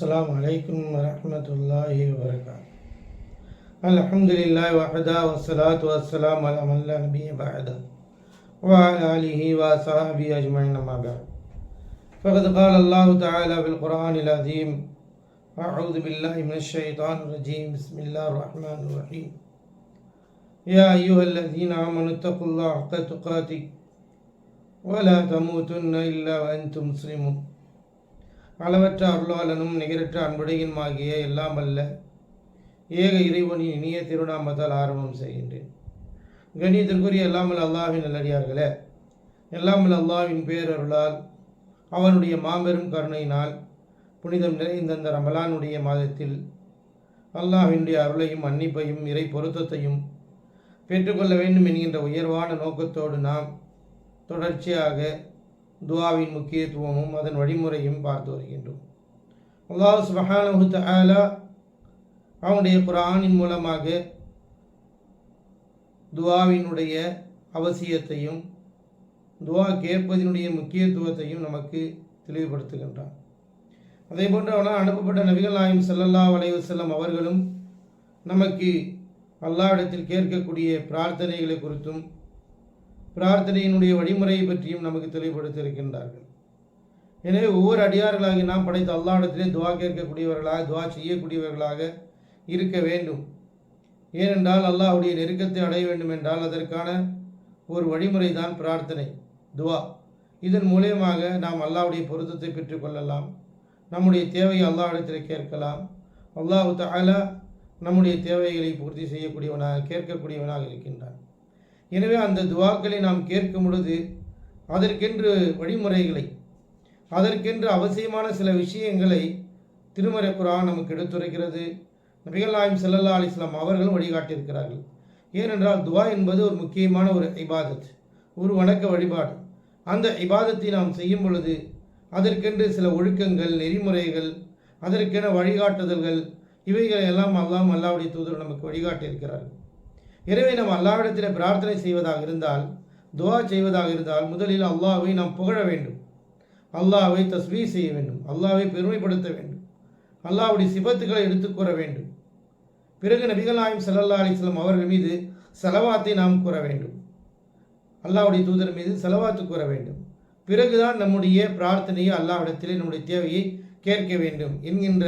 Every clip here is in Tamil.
السلام عليكم ورحمة الله وبركاته. الحمد لله وحده والصلاة والسلام على من لا نبي بعده وعلى آله وصحبه أجمعين أما بعد. فقد قال الله تعالى في القرآن العظيم أعوذ بالله من الشيطان الرجيم بسم الله الرحمن الرحيم يا أيها الذين آمنوا اتقوا الله حق تقاته ولا تموتن إلا وأنتم مسلمون. அளவற்ற அருளாளனும் நிகரற்ற அன்புடையுமாகிய எல்லாம் அல்ல ஏக இறைவனின் இனிய திருநாமத்தால் ஆரம்பம் செய்கின்றேன். கணியத்திற்குரிய எல்லாமல் அல்லாவின் நல்லடியார்களே எல்லாமல் அல்லாவின் பேரருளால் அவனுடைய மாபெரும் கருணையினால் புனிதம் நிறைந்த இந்த ரமலானுடைய மாதத்தில் அல்லாஹ்வினுடைய அருளையும் மன்னிப்பையும் இறை பொருத்தத்தையும் பெற்றுக்கொள்ள வேண்டும் என்கின்ற உயர்வான நோக்கத்தோடு நாம் தொடர்ச்சியாக துவாவின் முக்கியத்துவமும் அதன் வழிமுறையும் பார்த்து வருகின்றோம். அல்லாஹ் சுபஹானஹு தஆலா அவனுடைய புராணின் மூலமாக துவாவினுடைய அவசியத்தையும் துவா கேட்பதனுடைய முக்கியத்துவத்தையும் நமக்கு தெளிவுபடுத்துகின்றான். அதே போன்று அவனால் அனுப்பப்பட்ட நபிகள் நாயம் செல்லல்லா அலைஹி அவர்களும் நமக்கு அல்லாவிடத்தில் கேட்கக்கூடிய பிரார்த்தனைகளை குறித்தும் பிரார்த்தனையினுடைய வழிமுறையை பற்றியும் நமக்கு தெளிவுபடுத்தியிருக்கின்றார்கள். எனவே ஒவ்வொரு அடியார்களாகி நாம் படைத்த அல்லாடத்திலே துவா கேட்கக்கூடியவர்களாக துவா செய்யக்கூடியவர்களாக இருக்க வேண்டும். ஏனென்றால் அல்லாஹுடைய நெருக்கத்தை அடைய வேண்டும் என்றால் அதற்கான ஒரு வழிமுறை தான் பிரார்த்தனை துவா. இதன் மூலியமாக நாம் அல்லாவுடைய பொருத்தத்தை பெற்றுக்கொள்ளலாம் நம்முடைய தேவையை அல்லாவிடத்தில் கேட்கலாம். அல்லாஹு தஆலா நம்முடைய தேவைகளை பூர்த்தி செய்யக்கூடியவனாக கேட்கக்கூடியவனாக இருக்கின்றான். எனவே அந்த துவாக்களை நாம் கேட்கும் பொழுது அதற்கென்று வழிமுறைகளை அதற்கென்று அவசியமான சில விஷயங்களை திருமறை குரான் நமக்கு எடுத்துரைக்கிறது. நபிகள் நாயம் செல்லல்லா அலிஸ்லாம் அவர்களும் வழிகாட்டியிருக்கிறார்கள். ஏனென்றால் துவா என்பது ஒரு முக்கியமான ஒரு இபாதத் ஒரு வணக்க வழிபாடு. அந்த இபாதத்தை நாம் செய்யும் பொழுது அதற்கென்று சில ஒழுக்கங்கள் நெறிமுறைகள் அதற்கென வழிகாட்டுதல்கள் இவைகளை எல்லாம் அல்லாம் அல்லாவுடைய தூதர் நமக்கு வழிகாட்டியிருக்கிறார்கள். எனவே நாம் அல்லாவிடத்தில் பிரார்த்தனை செய்வதாக இருந்தால் துவா செய்வதாக இருந்தால் முதலில் அல்லாவை நாம் புகழ வேண்டும். அல்லாவை தஸ்வீ செய்ய வேண்டும். அல்லாவை பெருமைப்படுத்த வேண்டும். அல்லாவுடைய சிபத்துக்களை எடுத்துக்கூற வேண்டும். பிறகு நபிகள் நாயம் ஸல்லல்லாஹு அலிஸ்லாம் அவர்கள் மீது செலவாத்தை நாம் கூற வேண்டும். அல்லாவுடைய தூதர் மீது செலவாத்து கூற வேண்டும். பிறகுதான் நம்முடைய பிரார்த்தனையை அல்லாவிடத்திலே நம்முடைய தேவையை கேட்க வேண்டும் என்கின்ற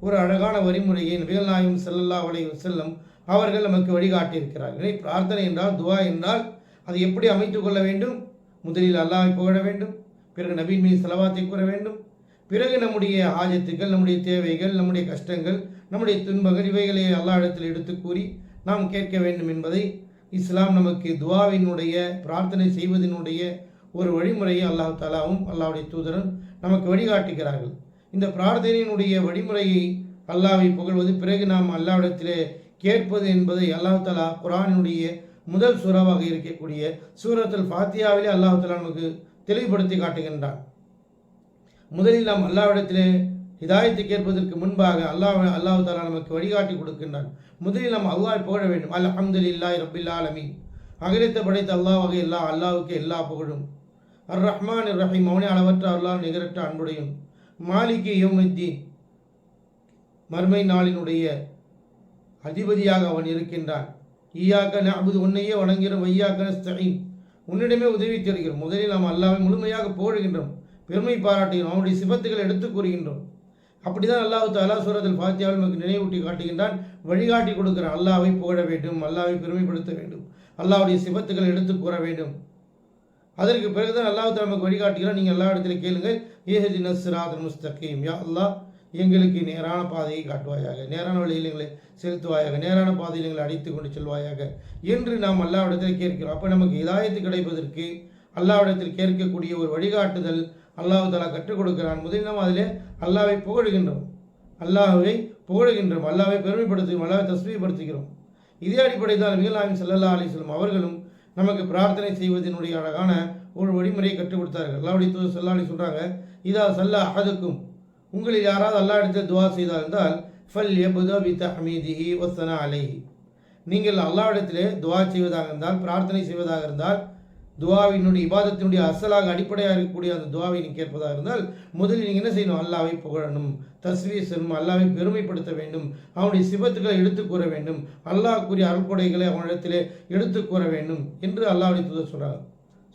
ஒரு அழகான வழிமுறையை நபிகள் நாயம் ஸல்லல்லாஹு அலி வஸல்லம் அவர்கள் நமக்கு வழிகாட்டியிருக்கிறார்கள். பிரார்த்தனை என்றால் துவா என்றால் அதை எப்படி அமைத்துக் கொள்ள வேண்டும்? முதலில் அல்லாஹை புகழ வேண்டும் பிறகு நபீன் மீது செலவாத்தை கூற வேண்டும் பிறகு நம்முடைய ஆஜத்துக்கள் நம்முடைய தேவைகள் நம்முடைய கஷ்டங்கள் நம்முடைய துன்பங்கள் இவைகளை அல்லாஹ்விடத்தில் எடுத்து கூறி நாம் கேட்க வேண்டும் என்பதை இஸ்லாம் நமக்கு துவாவினுடைய பிரார்த்தனை செய்வதனுடைய ஒரு வழிமுறையை அல்லாஹ் தாலாவும் அல்லாவுடைய தூதரும் நமக்கு வழிகாட்டுகிறார்கள். இந்த பிரார்த்தனையினுடைய வழிமுறையை அல்லாவை புகழ்வது பிறகு நாம் அல்லாவிடத்திலே கேட்பது என்பதை அல்லாஹ் தலா குரானினுடைய முதல் சூறாவாக இருக்கக்கூடிய சூரத்தில் ஃபாத்தியாவிலே அல்லாஹ் தலா நமக்கு தெளிவுபடுத்தி காட்டுகின்றான். முதலில் நாம் அல்லாவிடத்திலே ஹிதாயத்தை கேட்பதற்கு முன்பாக அல்லாஹ் அல்லாஹு தாலா நமக்கு வழிகாட்டி கொடுக்கின்றான். முதலில் நாம் அல்லாஹ் புகழ வேண்டும். அல் அஹம்துலில்லாஹி ரப்பில் ஆலமீன். அகிலத்தை படைத்த அல்லாஹ் எல்லா அல்லாவுக்கு எல்லா புகழும். அர் ரஹ்மான் ரஹீம் அவனே அளவற்ற அல்லாஹ் நிகரற்ற அன்புடையும். மாலிகி யோமித்தீன். மர்மை நாளினுடைய அதிபதியாக அவன் இருக்கின்றான். ஈயாக்க நஅபுது உன்னையே வணங்குகிறோம் வையாக்க ஸ்தகீம் உன்னிடமே உதவி தருகிறோம் முதலில் நாம் அல்லாவை முழுமையாக போடுகின்றோம் பெருமை பாராட்டுகிறோம். அவனுடைய சிபத்துகளை எடுத்து கூறுகின்றோம். அப்படிதான் அல்லாஹ் தாலா சூரத்தில் ஃபாத்தியாவில் நமக்கு நினைவூட்டி காட்டுகின்றான். வழிகாட்டி கொடுக்கிறான். அல்லாவை புகழ வேண்டும். அல்லாவை பெருமைப்படுத்த வேண்டும். அல்லாஹ்வுடைய சிபத்துக்களை எடுத்து கூற வேண்டும். அதற்கு பிறகுதான் அல்லாஹு நமக்கு வழிகாட்டுகிறான். நீங்கள் எல்லா இடத்துல கேளுங்கள். ஏஹதி நஸ்ராத் முஸ்தகீம். யா அல்லாஹ் எங்களுக்கு நேரான பாதையை காட்டுவாயாக நேரான வழியில் எங்களை செலுத்துவாயாக நேரான பாதையில் எங்களை அடித்து கொண்டு செல்வாயாக என்று நாம் அல்லாவிடத்தில் கேட்கிறோம். அப்போ நமக்கு இதாயத்து கிடைப்பதற்கு அல்லாவிடத்தில் கேட்கக்கூடிய ஒரு வழிகாட்டுதல் அல்லாஹ் தாலா கற்றுக் கொடுக்கிறான். முதலில் நாம் அதிலே அல்லாவை புகழுகின்றோம். அல்லாஹை புகழுகின்றோம். அல்லாவை பெருமைப்படுத்துகிறோம். அல்லாவை தஸ்மீப்படுத்துகிறோம் இதே அடிப்படையில் தான் செல்லல்லா ஸல்லல்லாஹு செல்லும் அவர்களும் நமக்கு பிரார்த்தனை செய்வதனுடைய அழகான ஒரு வழிமுறையை கற்றுக் கொடுத்தார்கள். அல்லாவுடைய தூதர் ஸல்லல்லாஹு அலைஹி இதா சல்லா அகதுக்கும் உங்களில் யாராவது அல்லாஹ் இடத்தில் துவா செய்தால் இருந்தால் ஃபல் எபுதா பி வசனா அலைஹி. நீங்கள் அல்லாவிடத்திலே துவா செய்வதாக இருந்தால் பிரார்த்தனை செய்வதாக இருந்தால் துவாவினுடைய இபாதத்தினுடைய அசலாக அடிப்படையாக இருக்கக்கூடிய அந்த துவாவை நீங்கள் கேட்பதாக இருந்தால் முதலில் நீங்கள் என்ன செய்யணும்? அல்லாவை புகழணும். தஸ்வீர் செல்லும் அல்லாவை பெருமைப்படுத்த வேண்டும். அவனுடைய சிபத்துக்களை எடுத்து கூற வேண்டும். அல்லாஹ் கூறிய அருள்கொடைகளை அவனிடத்திலே எடுத்து கூற வேண்டும் என்று அல்லாவுடைய தூதர் சொல்கிறார்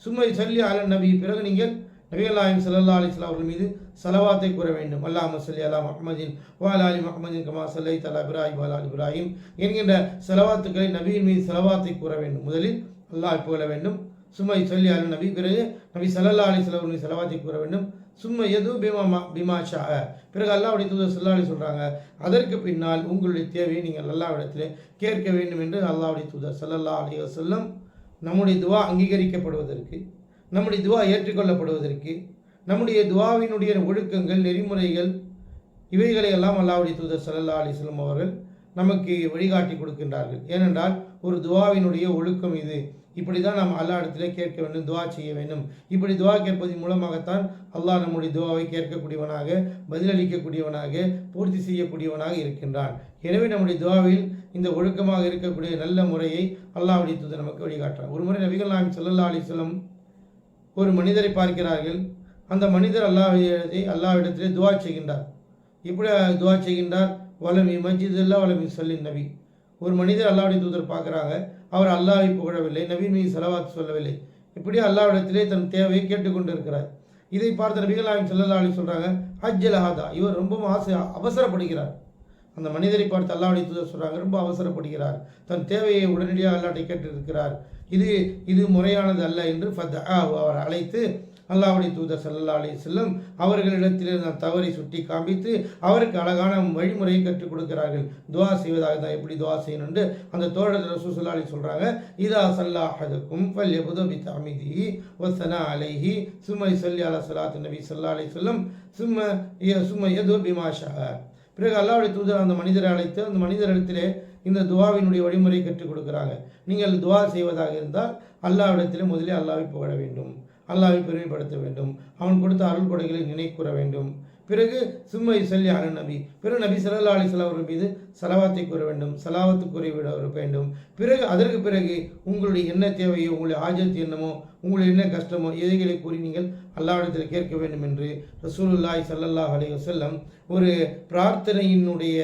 சும்மை சொல்லி அலன் நபி பிறகு நீங்கள் நபிகல்லாயும் சல்லா அலிஸ்லாம் அவர்கள் மீது சலவாத்தை கூற வேண்டும். அல்லாஹ் சொல்லி அல்லா முஹம்மதின் வால் அலி முஹம்மதின் கமா சல்லை தலா இப்ராஹிம் வாலாலி இப்ராஹிம் என்கின்ற செலவாத்துக்களை நபியின் மீது செலவாத்தை கூற வேண்டும். முதலில் அல்லாஹ் புகழ வேண்டும். சும்மை சொல்லி அல நபி பிறகு நபி சல்லல்லா அலிஸ்லாம் அவர்கள் செலவாத்தை கூற வேண்டும். சும்மா எது பீமா பீமாஷா பிறகு அல்லாவுடைய தூதர் சல்லாஹ் சொல்கிறாங்க அதற்கு பின்னால் உங்களுடைய தேவையை நீங்கள் அல்லாவிடத்தில் கேட்க வேண்டும் என்று அல்லாவுடைய தூதர் சல்லல்லா அலி வசல்லம் நம்முடைய துவா அங்கீகரிக்கப்படுவதற்கு நம்முடைய துவா ஏற்றுக்கொள்ளப்படுவதற்கு நம்முடைய துவாவினுடைய ஒழுக்கங்கள் நெறிமுறைகள் இவைகளை எல்லாம் அல்லாவுடைய தூதர் சல்லல்லா அலிஸ்லம் அவர்கள் நமக்கு வழிகாட்டி கொடுக்கின்றார்கள். ஏனென்றால் ஒரு துவாவினுடைய ஒழுக்கம் இது. இப்படி தான் நாம் அல்லா இடத்துல கேட்க வேண்டும் துவா செய்ய வேண்டும். இப்படி துவா கேட்பதன் மூலமாகத்தான் அல்லாஹ் நம்முடைய துவாவை கேட்கக்கூடியவனாக பதிலளிக்கக்கூடியவனாக பூர்த்தி செய்யக்கூடியவனாக இருக்கின்றான். எனவே நம்முடைய துவாவில் இந்த ஒழுக்கமாக இருக்கக்கூடிய நல்ல முறையை அல்லாஹுடைய தூதர் நமக்கு வழிகாட்டுறான் ஒரு முறை நபிகள் நாம் செல்லல்லா அலிஸ்லம் ஒரு மனிதரை பார்க்கிறார்கள். அந்த மனிதர் அல்லாஹ்வை அல்லாவிடத்திலே துவா செய்கின்றார். இப்படி துவா செய்கின்றார். வலமி மஜிதுல்லா வலமி சொல்லின் நபி. ஒரு மனிதர் அல்லாவுடைய தூதர் பார்க்குறாங்க. அவர் அல்லாவை புகழவில்லை. நபியின் மீது செலவாத்து சொல்லவில்லை. இப்படி அல்லாவிடத்திலே தன் தேவையை கேட்டுக்கொண்டு இருக்கிறார் இதை பார்த்த நபிகள் நாயம் சல்லல்லா அலி சொல்கிறாங்க ஹஜ் அலஹாதா இவர் ரொம்பவும் ஆசை அவசரப்படுகிறார். அந்த மனிதரை பார்த்து அல்லாவுடைய தூதர் சொல்கிறாங்க ரொம்ப அவசரப்படுகிறார். தன் தேவையை உடனடியாக அல்லாட்டை கேட்டிருக்கிறார். இது இது முறையானது அல்ல என்று ஃபத் அவர் அழைத்து அல்லாவுடைய தூதர் சல்லா அலி செல்லம் அவர்களிடத்திலிருந்து நான் தவறை சுட்டி காண்பித்து அவருக்கு அழகான வழிமுறையை கற்றுக் கொடுக்கிறார்கள். துவா செய்வதாக தான் எப்படி துவா செய்யணும்னு அந்த தோழர் ரசூசல்லா அலி சொல்கிறாங்க இதா சல்லா அஹதுக்கும் ஃபல் எபுதபி தமிதி வசனா அலைஹி சும்மை சொல்லி அலா சலாத்து நபி சல்லா அலி சொல்லம் சும்ம சும்ம எது பிமாஷா பிறகு அல்லாவுடைய தூதர் அந்த மனிதரை அழைத்து அந்த மனிதரிடத்திலே இந்த துவாவினுடைய வழிமுறை கற்றுக் கொடுக்குறாங்க. நீங்கள் துவா செய்வதாக இருந்தால் அல்லாவிடத்திலே முதலில் அல்லாவை புகழ வேண்டும். அல்லாவை பெருமைப்படுத்த வேண்டும். அவன் கொடுத்த அருள் கொடைகளை நினைக்கூற வேண்டும். பிறகு சும்மை சொல்லி அனு நபி. பிறகு நபி சல்லா அலிஸ்லாம் அவர்கள் மீது சலவாத்தை கூற வேண்டும். சலாவத்து கூறிவிட வேண்டும். பிறகு அதற்கு பிறகு உங்களுடைய என்ன தேவையோ உங்களுடைய ஆஜத்து என்னமோ உங்களுடைய என்ன கஷ்டமோ எதைகளை கூறி நீங்கள் அல்லாவிடத்தில் கேட்க வேண்டும் என்று ரசூலுல்லாய் சல்லல்லாஹ் அலி வசல்லம் ஒரு பிரார்த்தனையினுடைய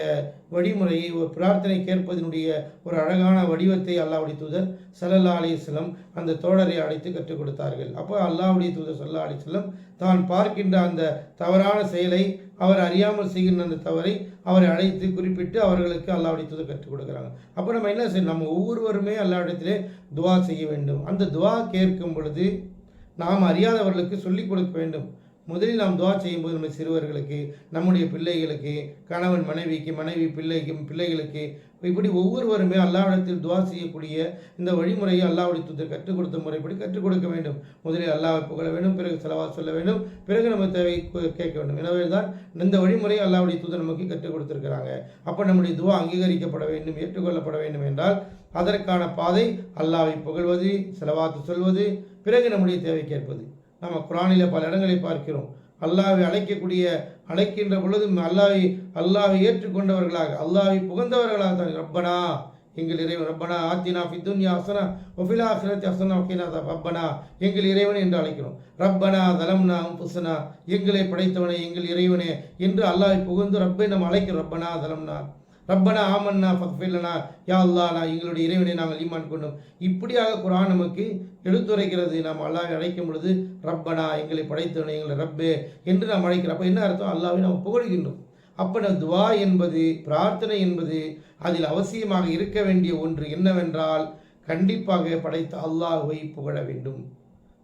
வழிமுறையை ஒரு பிரார்த்தனை கேட்பதனுடைய ஒரு அழகான வடிவத்தை அல்லாவுடைய தூதர் சல்லல்லா அலிஸ்லம் அந்த தோழரை அழைத்து கற்றுக் கொடுத்தார்கள். அப்போ அல்லாவுடைய தூதர் சல்லா அலிஸ்லம் தான் பார்க்கின்ற அந்த தவறான செயலை அவர் அறியாமல் செய்கின்ற அந்த தவறை அவரை அழைத்து குறிப்பிட்டு அவர்களுக்கு அல்லாவுடைய தூதர் கற்றுக் கொடுக்குறாங்க. அப்போ நம்ம என்ன செய்யணும் நம்ம ஒவ்வொருவருமே அல்லாவிடத்திலே துவா செய்ய வேண்டும். அந்த துவா கேட்கும் பொழுது நாம் அறியாதவர்களுக்கு சொல்லிக் கொடுக்க வேண்டும். முதலில் நாம் துவா செய்யும்போது நம்ம சிறுவர்களுக்கு நம்முடைய பிள்ளைகளுக்கு கணவன் மனைவிக்கு மனைவி பிள்ளைக்கு பிள்ளைகளுக்கு இப்படி ஒவ்வொருவருமே அல்லாவிடத்தில் துவா செய்யக்கூடிய இந்த வழிமுறையை அல்லாவுடைய தூதர் கற்றுக் கொடுத்த முறைப்படி கற்றுக் கொடுக்க வேண்டும். முதலில் அல்லாவை புகழ வேண்டும் பிறகு செலவா சொல்ல வேண்டும் பிறகு நம்ம தேவை கேட்க வேண்டும். எனவே தான் இந்த வழிமுறையை அல்லாவுடைய தூதர் நமக்கு கற்றுக் கொடுத்திருக்கிறாங்க. அப்போ நம்முடைய துவா அங்கீகரிக்கப்பட வேண்டும் ஏற்றுக்கொள்ளப்பட வேண்டும் என்றால் அதற்கான பாதை அல்லாவை புகழ்வது செலவாத்து சொல்வது பிறகு நம்முடைய தேவை கேட்பது நம்ம குரானில் பல இடங்களை பார்க்கிறோம். அல்லாவை அழைக்கக்கூடிய அழைக்கின்ற பொழுது அல்லாவை அல்லாவை ஏற்றுக்கொண்டவர்களாக அல்லாவை புகழ்ந்தவர்களாக தான். ரப்பனா எங்கள் இறைவன் ரப்பனா ஆத்தினா ஃபித்துன்யா அசனா ஒஃபிலா அசனத்தி அசனா ஒக்கினா ரப்பனா எங்கள் இறைவன் என்று அழைக்கிறோம். ரப்பனா தலம்னா புசனா எங்களை படைத்தவனே எங்கள் இறைவனே என்று அல்லாவை புகுந்து ரப்பை நம்ம அழைக்கிறோம். ரப்பனா தலம்னா ரப்பனா ஆமன்னா ஃபக்ஃபில்லனா யா அல்லா நான் எங்களுடைய இறைவனை நாங்கள் ஈமான் கொண்டோம். இப்படியாக குரான் நமக்கு எடுத்துரைக்கிறது. நாம் அல்லாவை அழைக்கும் பொழுது ரப்பனா எங்களை படைத்தவனே எங்களை ரப்பே என்று நாம் அழைக்கிறோம். அப்போ என்ன அர்த்தம்? அல்லாவை நாம் புகழ்கின்றோம். அப்ப துவா என்பது பிரார்த்தனை என்பது அதில் அவசியமாக இருக்க வேண்டிய ஒன்று என்னவென்றால் கண்டிப்பாக படைத்த அல்லாஹுவை புகழ வேண்டும்.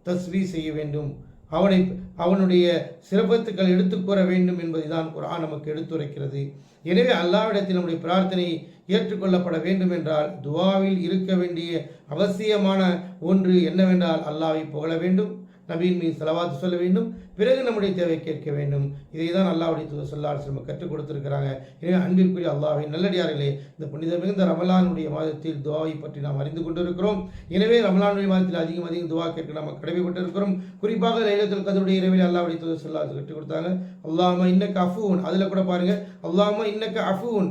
தஸ்வி செய்ய வேண்டும். அவனை அவனுடைய சிறப்பத்துக்கள் எடுத்து கூற வேண்டும் என்பதை தான் நமக்கு எடுத்துரைக்கிறது. எனவே அல்லாவிடத்தில் நம்முடைய பிரார்த்தனை ஏற்றுக்கொள்ளப்பட வேண்டும் என்றால் துவாவில் இருக்க வேண்டிய அவசியமான ஒன்று என்னவென்றால் அல்லாவை புகழ வேண்டும். நபியின் மீது செலவாத்து சொல்ல வேண்டும். பிறகு நம்முடைய தேவை கேட்க வேண்டும். இதை தான் அல்லாவுடைய தூதர் சொல்லார் நம்ம கற்றுக் கொடுத்திருக்கிறாங்க. எனவே அன்பிற்குரிய அல்லாஹை நல்லடியார்களே இந்த புனித மிகுந்த ரமலானுடைய மாதத்தில் துவாவை பற்றி நாம் அறிந்து கொண்டிருக்கிறோம். எனவே ரமலானுடைய மாதத்தில் அதிகம் அதிகம் துவா கேட்க நாம் கடமைப்பட்டிருக்கிறோம். குறிப்பாக லைலத்தில் கதருடைய இரவில் அல்லாவுடைய தூதர் சொல்லாது கற்றுக் கொடுத்தாங்க. அல்லாம இன்னக்கு அஃபூன். அதில் கூட பாருங்க அல்லாம இன்னக்கு அஃபூன்.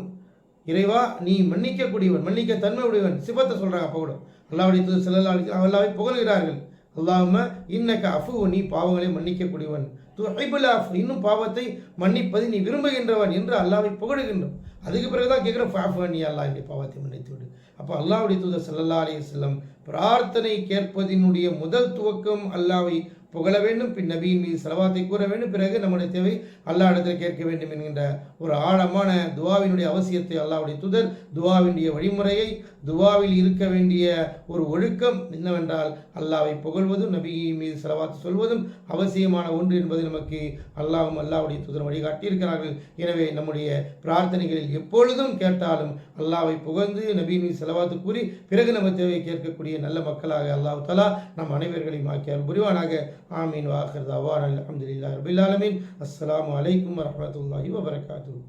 இறைவா நீ மன்னிக்கக்கூடியவன் மன்னிக்க தன்மை உடையவன் சிபத்தை சொல்கிறாங்க அப்போ கூட. அல்லாவுடைய தூதர் செல்லல்லா அல்லாவை புகழ்கிறார்கள். அல்லாம இன்னக்க அஃபு நீ பாவங்களை மன்னிக்கக்கூடியவன். துஹைபுல் அஃப் இன்னும் பாவத்தை மன்னிப்பதை நீ விரும்புகின்றவன் என்று அல்லாவை புகழுகின்றோம் அதுக்கு பிறகுதான் கேட்குற ஃபாஃபு நீ அல்லாஹ் என்னுடைய பாவத்தை மன்னித்து விடு. அப்போ அல்லாவுடைய தூதர் ஸல்லல்லாஹு அலைஹி செல்லம் பிரார்த்தனை கேட்பதினுடைய முதல் துவக்கம் அல்லாவை புகழ வேண்டும் பின் நபியின் மீது செலவாத்தை கூற வேண்டும். பிறகு நம்முடைய தேவை அல்லா இடத்தில் கேட்க வேண்டும் என்கின்ற ஒரு ஆழமான துவாவினுடைய அவசியத்தை அல்லாவுடைய துதர் துவாவினுடைய வழிமுறையை துவாவில் இருக்க வேண்டிய ஒரு ஒழுக்கம் என்னவென்றால் அல்லாவை புகழ்வதும் நபியை மீது செலவாத்து சொல்வதும் அவசியமான ஒன்று என்பதை நமக்கு அல்லாவும் அல்லாஹ்வுடைய தூதர் வழிகாட்டியிருக்கிறார்கள். எனவே நம்முடைய பிரார்த்தனைகளில் எப்பொழுதும் கேட்டாலும் அல்லாவை புகழ்ந்து நபியின் மீது செலவாத்து கூறி பிறகு நம்ம தேவையை கேட்கக்கூடிய நல்ல மக்களாக அல்லாஹ் தலா நம் அனைவர்களையும் ஆக்கியால் புரிவானாக. ஆமீன். வாஹர் அவான் அலமதுல்லா ரபில் ஆலமீன். அஸ்லாம் வலைக்கம் வரமத்துல்லாஹி வபரகாத்துஹு.